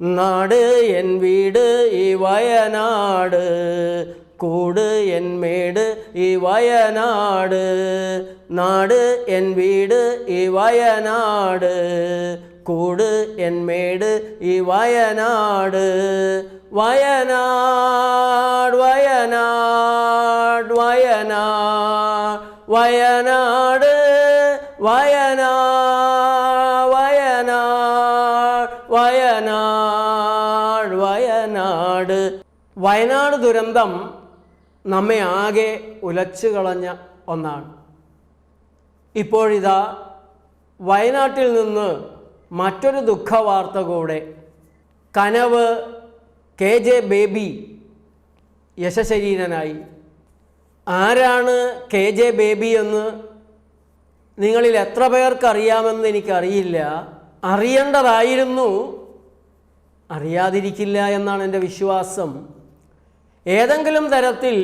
നാട് എൻ വീട് ഈ വയനാട് കൂട് എൻ മേട് ഈ വയനാട് നാട് എൻ വീട് ഈ വയനാട് കൂട് എൻ മേട് ഈ വയനാട് വയനാട് വയനാട് ദുരന്തം നമ്മെ ആകെ ഉലച്ചു കളഞ്ഞ ഒന്നാണ്. ഇപ്പോഴിതാ വയനാട്ടിൽ നിന്ന് മറ്റൊരു ദുഃഖവാർത്ത കൂടെ. കനവ് കെ ജെ ബേബി യശശരീരനായി. ആരാണ് കെ ജെ ബേബി എന്ന് നിങ്ങളിൽ എത്ര പേർക്കറിയാമെന്ന് എനിക്കറിയില്ല. അറിയേണ്ടതായിരുന്നു അറിയാതിരിക്കില്ല എന്നാണ് എന്റെ വിശ്വാസം. ഏതെങ്കിലും തരത്തിൽ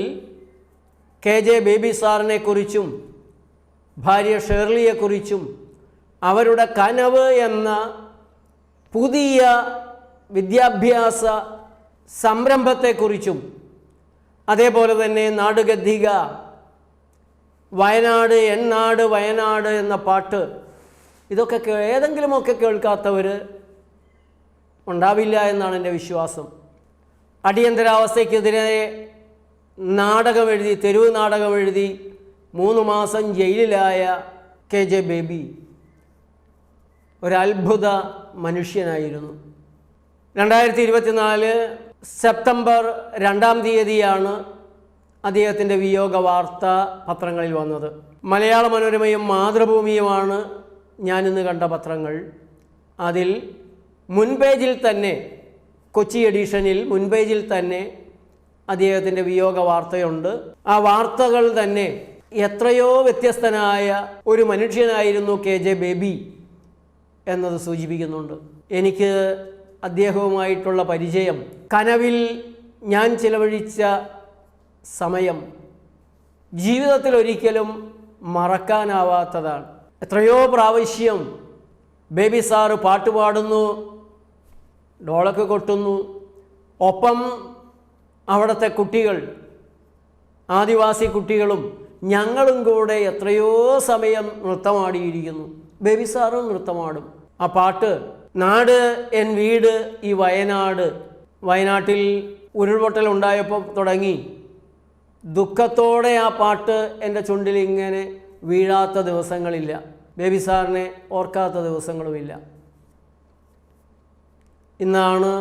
കെ ജെ ബേബി സാറിനെക്കുറിച്ചും ഭാര്യ ഷേർലിയെക്കുറിച്ചും അവരുടെ കനവ് എന്ന പുതിയ വിദ്യാഭ്യാസ സംരംഭത്തെക്കുറിച്ചും അതേപോലെ തന്നെ നാടുഗദ്ധിക വയനാട് എന്നാട് വയനാട് എന്ന പാട്ട് ഇതൊക്കെ ഏതെങ്കിലുമൊക്കെ കേൾക്കാത്തവർ ഉണ്ടാവില്ല എന്നാണ് എന്റെ വിശ്വാസം. അടിയന്തരാവസ്ഥയ്ക്കെതിരെ നാടകം എഴുതി തെരുവ് നാടകം എഴുതി മൂന്ന് മാസം ജയിലിലായ കെ ജെ ബേബി. ഒരത്ഭുത മനുഷ്യനായിരുന്നു. രണ്ടായിരത്തി ഇരുപത്തിനാല് സെപ്റ്റംബർ രണ്ടാം തീയതിയാണ് അദ്ദേഹത്തിന്റെ വിയോഗ വാർത്ത പത്രങ്ങളിൽ വന്നത്. മലയാള മനോരമയും മാതൃഭൂമിയുമാണ് ഞാനിന്ന് കണ്ട പത്രങ്ങൾ. അതിൽ മുൻപേജിൽ തന്നെ കൊച്ചി എഡിഷനിൽ മുൻപേജിൽ തന്നെ അദ്ദേഹത്തിന്റെ വിയോഗ വാർത്തയുണ്ട്. ആ വാർത്തകൾ തന്നെ എത്രയോ വ്യത്യസ്തനായ ഒരു മനുഷ്യനായിരുന്നു കെ ജെ ബേബി എന്നത് സൂചിപ്പിക്കുന്നുണ്ട്. എനിക്ക് അദ്ദേഹവുമായിട്ടുള്ള പരിചയം കനവിൽ ഞാൻ ചിലവഴിച്ച സമയം ജീവിതത്തിൽ ഒരിക്കലും മറക്കാനാവാത്തതാണ്. എത്രയോ പ്രാവശ്യം ബേബി സാറ് പാട്ട് പാടുന്നു ഡോളക്ക് കൊട്ടുന്നു. ഒപ്പം അവിടുത്തെ കുട്ടികൾ ആദിവാസി കുട്ടികളും ഞങ്ങളും കൂടെ എത്രയോ സമയം നൃത്തമാടിയിരിക്കുന്നു. ബേബി സാറും നൃത്തമാടും. ആ പാട്ട് നാട് എൻ വീട് ഈ വയനാട് വയനാട്ടിൽ ഉരുൾപൊട്ടൽ ഉണ്ടായപ്പോൾ തുടങ്ങി. ദുഃഖത്തോടെ ആ പാട്ട് എന്റെ ചുണ്ടിൽ ഇങ്ങനെ വീഴാത്ത ദിവസങ്ങളില്ല. ബേബി സാറിനെ ഓർക്കാത്ത ദിവസങ്ങളുമില്ല. ഇന്നാണ്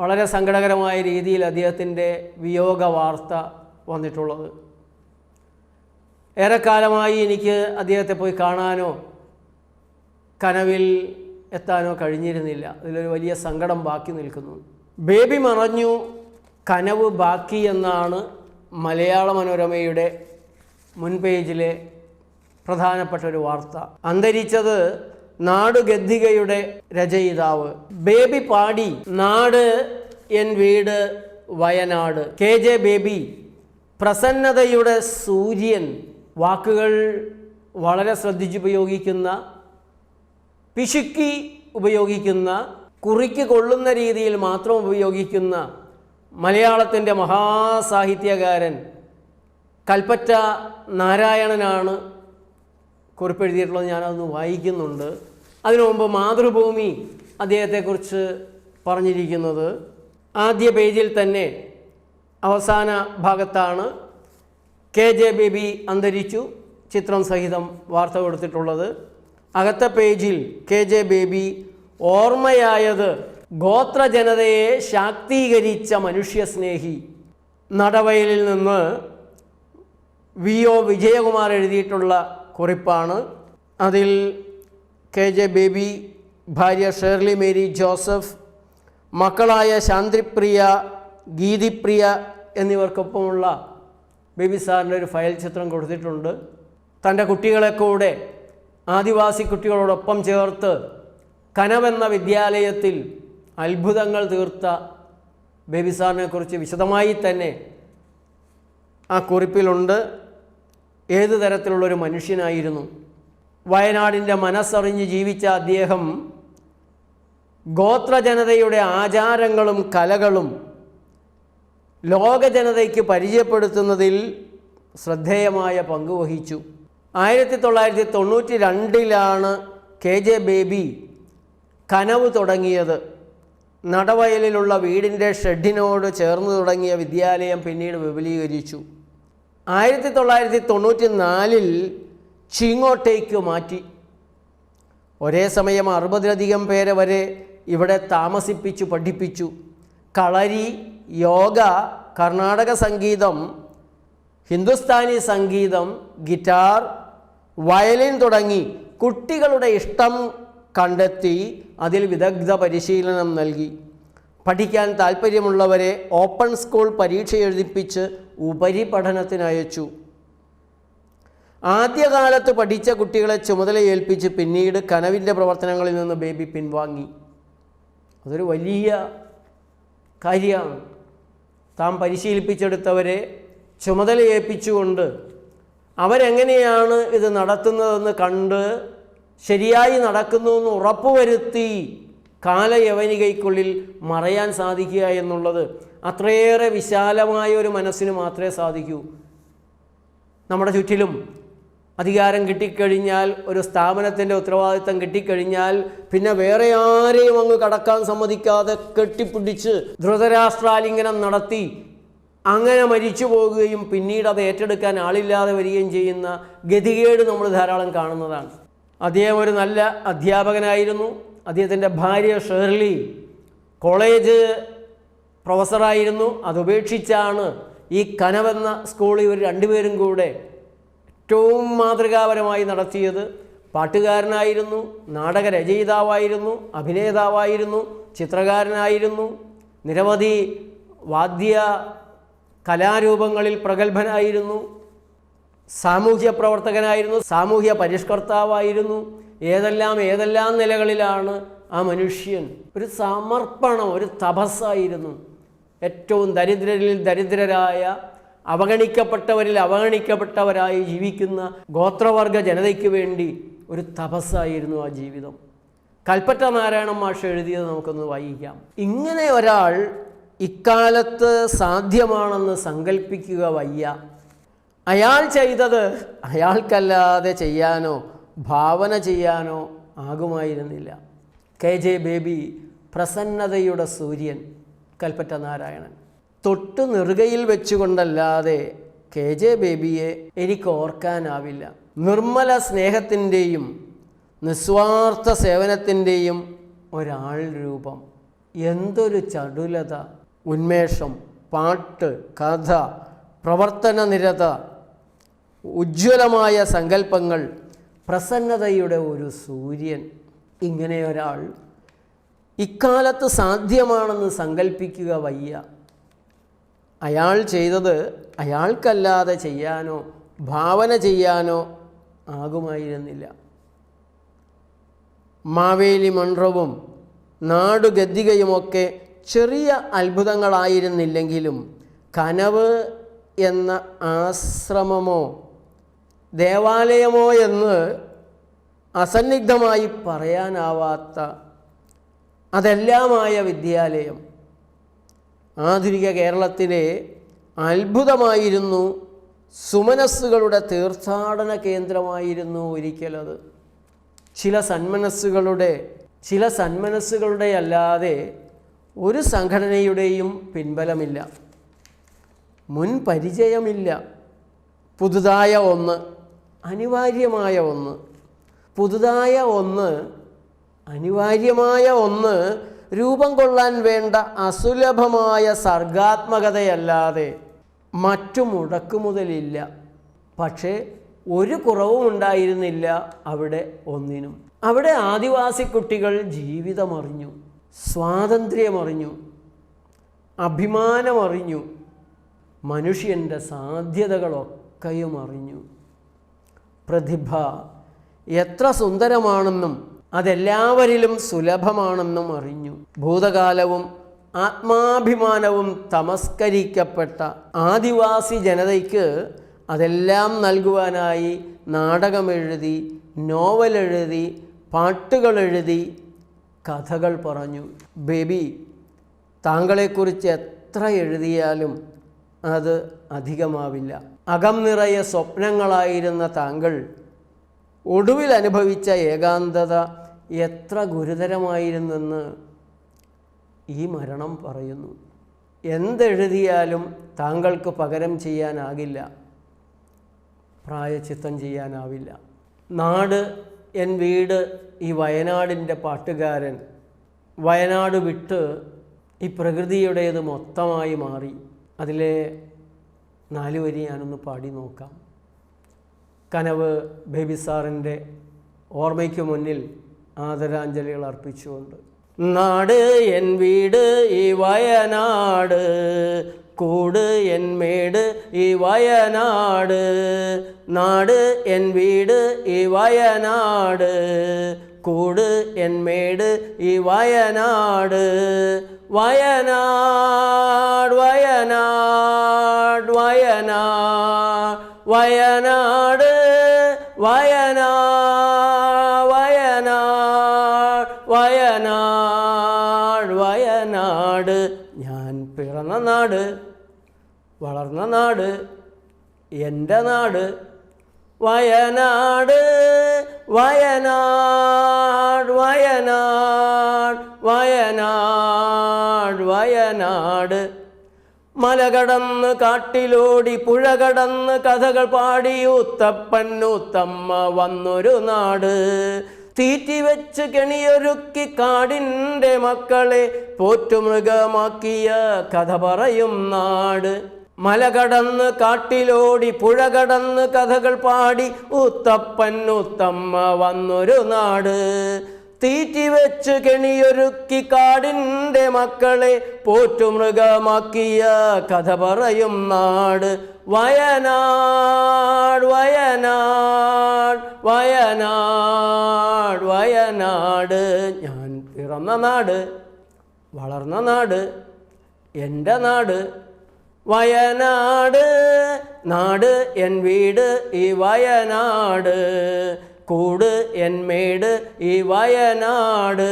വളരെ സങ്കടകരമായ രീതിയിൽ അദ്ദേഹത്തിന്റെ വിയോഗ വാർത്ത വന്നിട്ടുള്ളത്. ഏറെക്കാലമായി എനിക്ക് അദ്ദേഹത്തെ പോയി കാണാനോ കനവിൽ എത്താനോ കഴിഞ്ഞിരുന്നില്ല. അതിലൊരു വലിയ സങ്കടം ബാക്കി നിൽക്കുന്നു. ബേബി മറഞ്ഞു കനവ് ബാക്കി എന്നാണ് മലയാള മനോരമയുടെ മുൻ പേജിലെ പ്രധാനപ്പെട്ട ഒരു വാർത്ത. അന്തരിച്ചത് നാട് ഗദ്ദികയുടെ രചയിതാവ്. ബേബി പാടി നാട് എൻ വീട് വയനാട്. കെ ജെ ബേബി പ്രസന്നതയുടെ സൂര്യൻ. വാക്കുകൾ വളരെ ശ്രദ്ധിച്ചുപയോഗിക്കുന്ന പിശുക്കി ഉപയോഗിക്കുന്ന കുറിക്ക് കൊള്ളുന്ന രീതിയിൽ മാത്രം ഉപയോഗിക്കുന്ന മലയാളത്തിന്റെ മഹാസാഹിത്യകാരൻ കൽപ്പറ്റ നാരായണനാണ് കുറിപ്പെഴുതിയിട്ടുള്ളത്. ഞാനതൊന്ന് വായിക്കുന്നുണ്ട്. അതിനു മുമ്പ് മാതൃഭൂമി അദ്ദേഹത്തെക്കുറിച്ച് പറഞ്ഞിരിക്കുന്നത് ആദ്യ പേജിൽ തന്നെ അവസാന ഭാഗത്താണ് കെ ജെ ബേബി അന്തരിച്ചു ചിത്രം സഹിതം വാർത്ത കൊടുത്തിട്ടുള്ളത്. അകത്തെ പേജിൽ കെ ജെ ബേബി ഓർമ്മയായത് ഗോത്രജനതയെ ശാക്തീകരിച്ച മനുഷ്യസ്നേഹി നടവയലിൽ നിന്ന് വി ഒ വിജയകുമാർ എഴുതിയിട്ടുള്ള കുറിപ്പാണ്. അതിൽ കെ ജെ ബേബി ഭാര്യ ഷേർലി മേരി ജോസഫ് മക്കളായ ശാന്തിപ്രിയ ഗീതിപ്രിയ എന്നിവർക്കൊപ്പമുള്ള ബേബി സാറിന്റെ ഒരു ഫയൽ ചിത്രം കൊടുത്തിട്ടുണ്ട്. തന്റെ കുട്ടികളെ കൂടെ ആദിവാസി കുട്ടികളോടൊപ്പം ചേർത്ത് കനവെന്ന വിദ്യാലയത്തിൽ അത്ഭുതങ്ങൾ തീർത്ത ബേബി സാറിനെ കുറിച്ച് വിശദമായി തന്നെ ആ കുറിപ്പിലുണ്ട്. ഏത് തരത്തിലുള്ളൊരു മനുഷ്യനായിരുന്നു? വയനാടിന്റെ മനസ്സറിഞ്ഞ് ജീവിച്ച അദ്ദേഹം ഗോത്രജനതയുടെ ആചാരങ്ങളും കലകളും ലോക ജനതയ്ക്ക് പരിചയപ്പെടുത്തുന്നതിൽ ശ്രദ്ധേയമായ പങ്കുവഹിച്ചു ആയിരത്തി തൊള്ളായിരത്തി തൊണ്ണൂറ്റി രണ്ടിലാണ് കെ ജെ ബേബി കനവ് തുടങ്ങിയത്. നടവയലിലുള്ള വീടിന്റെ ഷെഡിനോട് ചേർന്ന് തുടങ്ങിയ വിദ്യാലയം പിന്നീട് വിപുലീകരിച്ചു. ആയിരത്തി തൊള്ളായിരത്തി തൊണ്ണൂറ്റി നാലിൽ ചിങ്ങോട്ടേക്ക് മാറ്റി. ഒരേ സമയം അറുപതിലധികം പേരെ വരെ ഇവിടെ താമസിപ്പിച്ചു പഠിപ്പിച്ചു. കളരി യോഗ കർണാടക സംഗീതം ഹിന്ദുസ്ഥാനി സംഗീതം ഗിറ്റാർ വയലിൻ തുടങ്ങി കുട്ടികളുടെ ഇഷ്ടം കണ്ടെത്തി അതിൽ വിദഗ്ധ പരിശീലനം നൽകി. പഠിക്കാൻ താല്പര്യമുള്ളവരെ ഓപ്പൺ സ്കൂൾ പരീക്ഷ എഴുതിപ്പിച്ച് ഉപരിപഠനത്തിനയച്ചു. ആദ്യകാലത്ത് പഠിച്ച കുട്ടികളെ ചുമതല ഏൽപ്പിച്ച് പിന്നീട് കനവിന്റെ പ്രവർത്തനങ്ങളിൽ നിന്ന് ബേബി പിൻവാങ്ങി. അതൊരു വലിയ കാര്യമാണ്. താൻ പരിശീലിപ്പിച്ചെടുത്തവരെ ചുമതല ഏൽപ്പിച്ചുകൊണ്ട് അവരെങ്ങനെയാണ് ഇത് നടത്തുന്നതെന്ന് കണ്ട് ശരിയായി നടക്കുന്നു എന്ന് ഉറപ്പുവരുത്തി കാലയവനികയ്ക്കുള്ളിൽ മറയാൻ സാധിക്കുക എന്നുള്ളത് അത്രയേറെ വിശാലമായ ഒരു മനസ്സിന് മാത്രമേ സാധിക്കൂ. നമ്മുടെ ചുറ്റിലും അധികാരം കിട്ടിക്കഴിഞ്ഞാൽ ഒരു സ്ഥാപനത്തിന്റെ ഉത്തരവാദിത്തം കിട്ടിക്കഴിഞ്ഞാൽ പിന്നെ വേറെ ആരെയും അങ്ങ് കടക്കാൻ സമ്മതിക്കാതെ കെട്ടിപ്പിടിച്ച് ധൃതരാഷ്ട്രാലിംഗനം നടത്തി അങ്ങനെ മരിച്ചു പോകുകയും പിന്നീട് അത് ഏറ്റെടുക്കാൻ ആളില്ലാതെ വരികയും ചെയ്യുന്ന ഗതികേട് നമ്മൾ ധാരാളം കാണുന്നതാണ്. അദ്ദേഹം ഒരു നല്ല അധ്യാപകനായിരുന്നു. അദ്ദേഹത്തിന്റെ ഭാര്യ ഷേർലി കോളേജ് പ്രൊഫസറായിരുന്നു. അതുപേക്ഷിച്ചാണ് ഈ കനവെന്ന സ്കൂളിൽ ഇവർ രണ്ടുപേരും കൂടെ ഏറ്റവും മാതൃകാപരമായി നടത്തിയത് പാട്ടുകാരനായിരുന്നു നാടകരചയിതാവായിരുന്നു അഭിനേതാവായിരുന്നു ചിത്രകാരനായിരുന്നു. നിരവധി വാദ്യ കലാരൂപങ്ങളിൽ പ്രഗത്ഭനായിരുന്നു. സാമൂഹ്യ പ്രവർത്തകനായിരുന്നു സാമൂഹ്യ പരിഷ്കർത്താവായിരുന്നു. ഏതെല്ലാം ഏതെല്ലാം നിലകളിലാണ് ആ മനുഷ്യൻ? ഒരു സമർപ്പണം ഒരു തപസ്സായിരുന്നു. ഏറ്റവും ദരിദ്രരിൽ ദരിദ്രരായ അവഗണിക്കപ്പെട്ടവരിൽ അവഗണിക്കപ്പെട്ടവരായി ജീവിക്കുന്ന ഗോത്രവർഗ ജനതയ്ക്ക് വേണ്ടി ഒരു തപസ്സായിരുന്നു ആ ജീവിതം. കൽപ്പറ്റ നാരായണ മാഷ് എഴുതിയത് നമുക്കൊന്ന് വായിക്കാം. ഇങ്ങനെ ഒരാൾ ഇക്കാലത്ത് സാധ്യമാണെന്ന് സങ്കല്പിക്കുക വയ്യ. അയാൾ ചെയ്തത് അയാൾക്കല്ലാതെ ചെയ്യാനോ ഭാവന ചെയ്യാനോ ആകുമായിരുന്നില്ല. കെ. ജെ. ബേബി പ്രസന്നതയുടെ സൂര്യൻ കൽപ്പറ്റ നാരായണൻ. തൊട്ട് നെറുകയിൽ വെച്ചുകൊണ്ടല്ലാതെ കെ ജെ ബേബിയെ എനിക്ക് ഓർക്കാനാവില്ല. നിർമ്മല സ്നേഹത്തിന്റെയും നിസ്വാർത്ഥ സേവനത്തിന്റെയും ഒരാൾ രൂപം. എന്തൊരു ചടുലത ഉന്മേഷം പാട്ട് കഥ പ്രവർത്തന നിരത ഉജ്ജ്വലമായ സങ്കല്പങ്ങൾ പ്രസന്നതയുടെ ഒരു സൂര്യൻ ഇങ്ങനെ ഒരാൾ ഇക്കാലത്ത് സാധ്യമാണെന്ന് സങ്കല്പിക്കുക വയ്യ. അയാൾ ചെയ്തത് അയാൾക്കല്ലാതെ ചെയ്യാനോ ഭാവന ചെയ്യാനോ ആകുമായിരുന്നില്ല. മാവേലി മൺറവും നാടുഗദ്ദികയുമൊക്കെ ചെറിയ അത്ഭുതങ്ങളായിരുന്നില്ലെങ്കിലും കനവ് എന്ന ആശ്രമമോ ദേവാലയമോ എന്ന് അസന്നിഗ്ധമായി പറയാനാവാത്ത അതെല്ലാമായ വിദ്യാലയം ആധുനിക കേരളത്തിലെ അത്ഭുതമായിരുന്നു സുമനസ്സുകളുടെ തീർത്ഥാടന കേന്ദ്രമായിരുന്നു ഒരിക്കലത് ചില സന്മനസ്സുകളുടെ ചില സന്മനസ്സുകളുടെ അല്ലാതെ ഒരു സംഘടനയുടെയും പിൻബലമില്ല. മുൻ പരിചയമില്ല. പുതുതായ ഒന്ന് അനിവാര്യമായ ഒന്ന്. പുതുതായ ഒന്ന് അനിവാര്യമായ ഒന്ന് രൂപം കൊള്ളാൻ വേണ്ട അസുലഭമായ സർഗാത്മകതയല്ലാതെ മറ്റു മുടക്കുമുതലില്ല. പക്ഷേ ഒരു കുറവും ഉണ്ടായിരുന്നില്ല അവിടെ ഒന്നിനും. അവിടെ ആദിവാസി കുട്ടികൾ ജീവിതമറിഞ്ഞു സ്വാതന്ത്ര്യമറിഞ്ഞു അഭിമാനമറിഞ്ഞു മനുഷ്യന്റെ സാധ്യതകളൊക്കെയും അറിഞ്ഞു. പ്രതിഭ എത്ര സുന്ദരമാണെന്നും അതെല്ലാവരിലും സുലഭമാണെന്നും അറിഞ്ഞു. ഭൂതകാലവും ആത്മാഭിമാനവും തമസ്കരിക്കപ്പെട്ട ആദിവാസി ജനതയ്ക്ക് അതെല്ലാം നൽകുവാനായി നാടകമെഴുതി നോവലെഴുതി പാട്ടുകളെഴുതി കഥകൾ പറഞ്ഞു. ബേബി താങ്കളെക്കുറിച്ച് എത്ര എഴുതിയാലും അത് അധികമാവില്ല. അകം നിറയെ സ്വപ്നങ്ങളായിരുന്ന താങ്കൾ ഒടുവിൽ അനുഭവിച്ച ഏകാന്തത എത്ര ഗുരുതരമായിരുന്നെന്ന് ഈ മരണം പറയുന്നു. എന്തെഴുതിയാലും താങ്കൾക്ക് പകരം ചെയ്യാനാകില്ല. പ്രായച്ചിത്തം ചെയ്യാനാവില്ല. നാട് എൻ വീട് ഈ വയനാടിന്റെ പാട്ടുകാരൻ വയനാട് വിട്ട് ഈ പ്രകൃതിയുടേത് മൊത്തമായി മാറി. അതിലെ നാല് വരി ഞാനൊന്ന് പാടി നോക്കാം. കനവ് ബേബി സാറിന്റെ ഓർമ്മയ്ക്ക് മുന്നിൽ ആദരാഞ്ജലികൾ അർപ്പിച്ചുകൊണ്ട് നാട് എൻ വീട് ഈ വയനാട്. കൂട് എൻ മേട് ഈ വയനാട്. നാട് എൻ വീട് ഈ വയനാട്. കൂട് എൻ മേട് ഈ വയനാട്. വയനാട് വയനാട് വയനാട് വയനാട്. നാട് വളർന്ന നാട് എന്റെ നാട് വയനാട് വയനാട് വയനാട് വയനാട് വയനാട്. മല കടന്ന് കാട്ടിലോടി പുഴ കടന്ന് കഥകൾ പാടി ഊത്തമ്മ വന്നൊരു നാട്. തീറ്റി വെച്ച് കെണിയൊരുക്കി കാടിന്റെ മക്കളെ പോറ്റുമൃഗമാക്കിയ കഥ പറയും നാട്. മല കടന്ന് കാട്ടിലോടി പുഴ കടന്ന് കഥകൾ പാടി ഉത്തപ്പൻ ഉത്തമ്മ വന്നൊരു നാട്. തീറ്റി വെച്ച് കെണിയൊരുക്കി കാടിന്റെ മക്കളെ പോറ്റുമൃഗമാക്കിയ കഥ പറയും നാട്. വയനാട് വയനാട് വയനാട് വയനാട്. ഞാൻ പിറന്ന നാട് വളർന്ന നാട് എന്റെ നാട്. വയനാട് നാട് എൻ വീട് ഈ വയനാട്. കൂട് എൻ മേട് ഈ വയനാട്.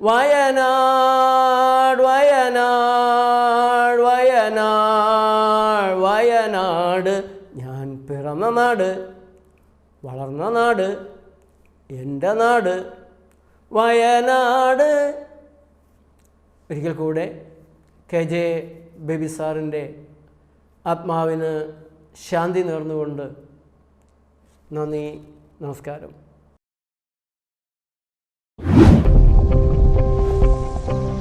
വയനാട് വയനാട് വയനാട് വയനാട്. ഞാൻ പിറന്ന നാട് വളർന്ന നാട് എന്റെ നാട്. വയനാട്. ഒരിക്കൽ കൂടെ കെ ജെ ബേബി സാറിന്റെ ആത്മാവിന് ശാന്തി നേർന്നുകൊണ്ട് നന്ദി നമസ്കാരം